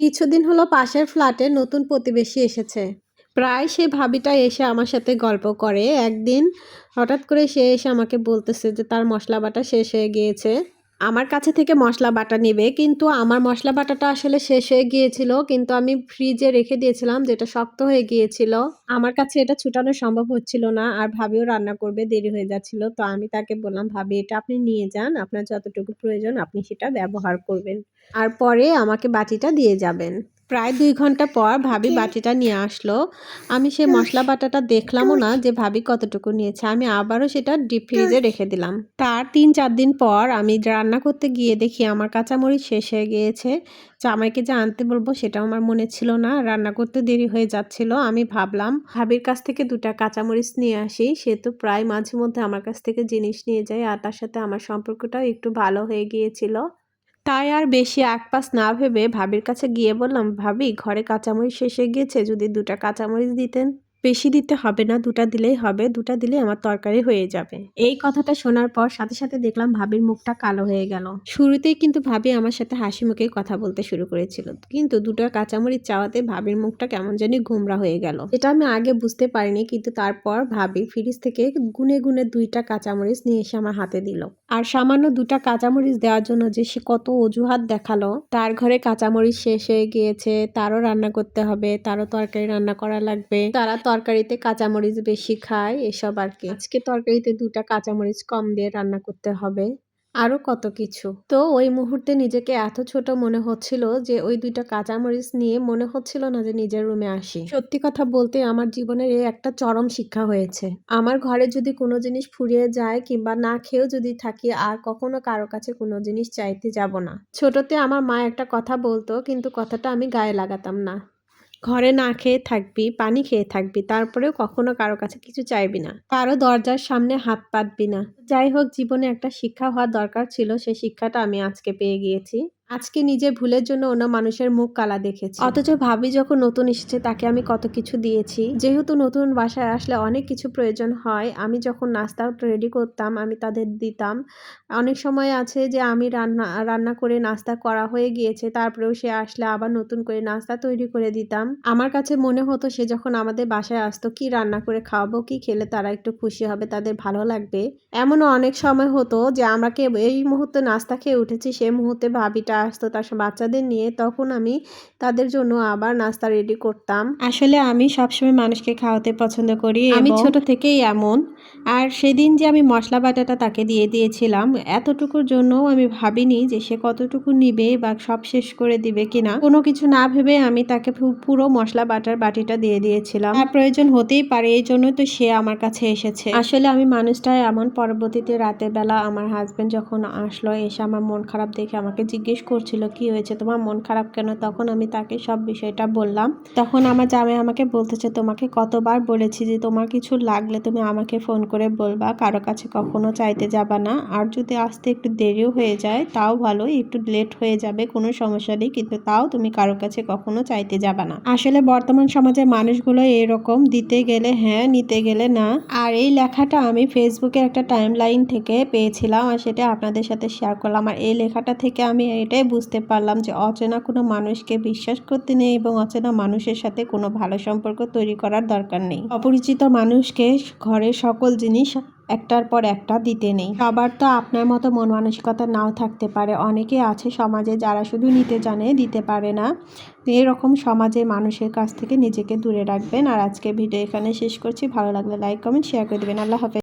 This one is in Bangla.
কিছুদিন হলো পাশের ফ্ল্যাটে নতুন প্রতিবেশী এসেছে। প্রায় সে ভাবিটা এসে আমার সাথে গল্প করে। একদিন হঠাৎ করে সে এসে আমাকে বলতেছে যে তার মশলা বাটা শেষ হয়ে গিয়েছে। আমার কাছে থেকে মশলা বাটা নেবে, কিন্তু আমার মশলা বাটাটা আসলে শেষ হয়ে গিয়েছিল, কিন্তু আমি ফ্রিজে রেখে দিয়েছিলাম, যেটা শক্ত হয়ে গিয়েছিল। আমার কাছে এটা ছুটানো সম্ভব হচ্ছিল না, আর ভাবিও রান্না করবে, দেরি হয়ে যাচ্ছিল। তো আমি তাকে বললাম, ভাবি, এটা আপনি নিয়ে যান, আপনার যতটুকু প্রয়োজন আপনি সেটা ব্যবহার করবেন। আর পরে আমাকে বাটিটা দিয়ে যাবেন। প্রায় দুই ঘণ্টা পর ভাবি বাটিটা নিয়ে আসলো। আমি সেই মশলা বাটাটা দেখলামও না যে ভাবি কতটুকু নিয়েছে। আমি আবারও সেটা ডিপ ফ্রিজে রেখে দিলাম। তার তিন চার দিন পর আমি রান্না করতে গিয়ে দেখি আমার কাঁচামরিচ শেষ হয়ে গিয়েছে। জামাইকে যে আনতে বলব সেটাও আমার মনে ছিল না। রান্না করতে দেরি হয়ে যাচ্ছিল। আমি ভাবলাম ভাবির কাছ থেকে দুটা কাঁচামরিচ নিয়ে আসি। সে তো প্রায় মাঝে মধ্যে আমার কাছ থেকে জিনিস নিয়ে যায় আর তার সাথে আমার সম্পর্কটাও একটু ভালো হয়ে গিয়েছিল। তাই আর বেশি একপাস না ভেবে ভাবির কাছে গিয়ে বললাম, ভাবি, ঘরে কাঁচামরিচ শেষে গেছে যদি দুটা কাঁচামরিচ দিতেন। বেশি দিতে হবে না, দুটা দিলেই হবে, দুটা দিলে আমার তরকারি হয়ে যাবে। এই কথাটা শোনার পর সাথে সাথে দেখলাম ভাবির মুখটা কালো হয়ে গেল। শুরুতেই কিন্তু ভাবি আমার সাথে হাসি মুখে কথা বলতে শুরু করেছিল। কিন্তু দুটো কাঁচামরিচ চাওয়াতে ভাবির মুখটা কেমন জানি ঘুমরা হয়ে গেল। এটা আমি আগে বুঝতে পারিনি, কিন্তু তারপর ভাবি ফ্রিজ থেকে গুনে গুনে দুইটা কাঁচামরিচ নিয়ে এসে আমার হাতে দিল। আর সামান্য দুটা কাঁচামরিচ দেওয়ার জন্য যে সে কত অজুহাত দেখাল, তার ঘরে কাঁচামরিচ শেষ হয়ে গিয়েছে, তারও রান্না করতে হবে, তারও তরকারি রান্না করা লাগবে তারা তরকারিতে কাঁচামরিচ বেশি খায়, এসব আর কি। আজকে তরকারিতে দুটা কাঁচামরিচ কম দিয়ে রান্না করতে হবে। আরও কত কিছু। তো ওই মুহূর্তে নিজেকে এত ছোট মনে হচ্ছিল যে, ওই দুইটা কাঁচামরিচ নিয়ে মনে হচ্ছিল না যে, নিজের রুমে আসি। সত্যি কথা বলতে আমার জীবনের এই একটা চরম শিক্ষা হয়েছে। আমার ঘরে যদি কোনো জিনিস ফুরিয়ে যায় কিংবা না খেয়েও যদি থাকি, আর কখনো কারও কাছে কোনো জিনিস চাইতে যাব না। ছোটতে আমার মা একটা কথা বলতো, কিন্তু কথাটা আমি গায়ে লাগাতাম না। ঘরে না খেয়ে থাকবি, পানি খেয়ে থাকবি, তারপরেও কখনো কারও কাছে কিছু চাইবি না। কারও দরজার সামনে হাত পাতবি না। যাই হোক, জীবনে একটা শিক্ষা হওয়া দরকার ছিল, সেই শিক্ষাটা আমি আজকে পেয়ে গিয়েছি। আজকে নিজের ভুলের জন্য অন্য মানুষের মুখ কালা দেখেছি। অথচ ভাবি যখন নতুন এসেছে, তাকে আমি কত কিছু দিয়েছি। যেহেতু নতুন বাসায় আসলে অনেক কিছু প্রয়োজন হয়, আমি যখন নাস্তা রেডি করতাম, আমি তাদের দিতাম। অনেক সময় আছে যে, আমি রান্না রান্না করে নাস্তা করা হয়ে গিয়েছে, তারপরেও সে আসলে আবার নতুন করে নাস্তা তৈরি করে দিতাম। আমার কাছে মনে হতো সে যখন আমাদের বাসায় আসতো, কি রান্না করে খাওয়াবো, কি খেলে তারা একটু খুশি হবে, তাদের ভালো লাগবে। এমনও অনেক সময় হতো যে আমাকে এই মুহূর্তে নাস্তা খেয়ে উঠেছি সে মুহূর্তে ভাবিটা আসতো তার বাচ্চাদের নিয়ে তখন আমি তাদের জন্য আবার নাস্তা রেডি করতাম। আসলে আমি সবসময় মানুষকে খাওয়াতে পছন্দ করি আমি ছোট থেকেই এমন। আর সেদিন যে আমি মশলা বাটাটা তাকে দিয়ে দিয়েছিলাম এতটুকুর জন্য আমি ভাবিনি যে সে কতটুকু নিবে বা সব শেষ করে দিবে কিনা। কোনো কিছু না ভেবে আমি তাকে পুরো মশলা বাটার বাটিটা দিয়ে দিয়েছিলাম। আর প্রয়োজন হতেই পারে এই জন্যই তো সে আমার কাছে এসেছে। আসলে আমি মানুষটা এমন পরবর্তীতে রাতের বেলা আমার হাজবেন্ড যখন আসলো এসে আমার মন খারাপ দেখে আমাকে জিজ্ঞেস করছিল, কি হয়েছে? তোমার মন খারাপ কেন? তখন আমি তাকে সব বিষয়টা বললাম। তখন আমার জামাই আমাকে বলতেছে, তোমাকে কতবার বলেছি যে তোমার কিছু লাগলে তুমি আমাকে ফোন করে বলবা। কারও কাছে কখনো চাইতে যাবা না। আর যদি আসতে একটু দেরিও হয়ে যায়, তাও ভালো। একটু লেট হয়ে যাবে, কোনো সমস্যা নেই। কিন্তু তাও তুমি কারও কাছে কখনো চাইতে যাবা না। আসলে বর্তমান সমাজের মানুষগুলো এরকম, দিতে গেলে হ্যাঁ নিতে গেলে না। আর এই লেখাটা আমি ফেসবুকে একটা টাইম লাইন থেকে পেয়েছিলাম, আর সেটা আপনাদের সাথে শেয়ার করলাম। আর এই লেখাটা থেকে আমি এটাই বুঝতে পারলাম যে অচেনা কোনো মানুষকে বিশ্বাস করতে নেই এবং অচেনা মানুষের সাথে কোনো ভালো সম্পর্ক তৈরি করার দরকার নেই। অপরিচিত মানুষকে ঘরের সকল জিনিস একটার পর একটা দিতে নেই। সবার তো আপনার মতো মন মানসিকতা নাও থাকতে পারে। অনেকে আছে সমাজে যারা শুধু নিতে জানে, দিতে পারে না। এরকম সমাজে মানুষের কাছ থেকে নিজেকে দূরে রাখবেন। আর আজকে ভিডিও এখানে শেষ করছি। ভালো লাগলে লাইক কমেন্ট শেয়ার করে দেবেন। আল্লাহ হাফেজ।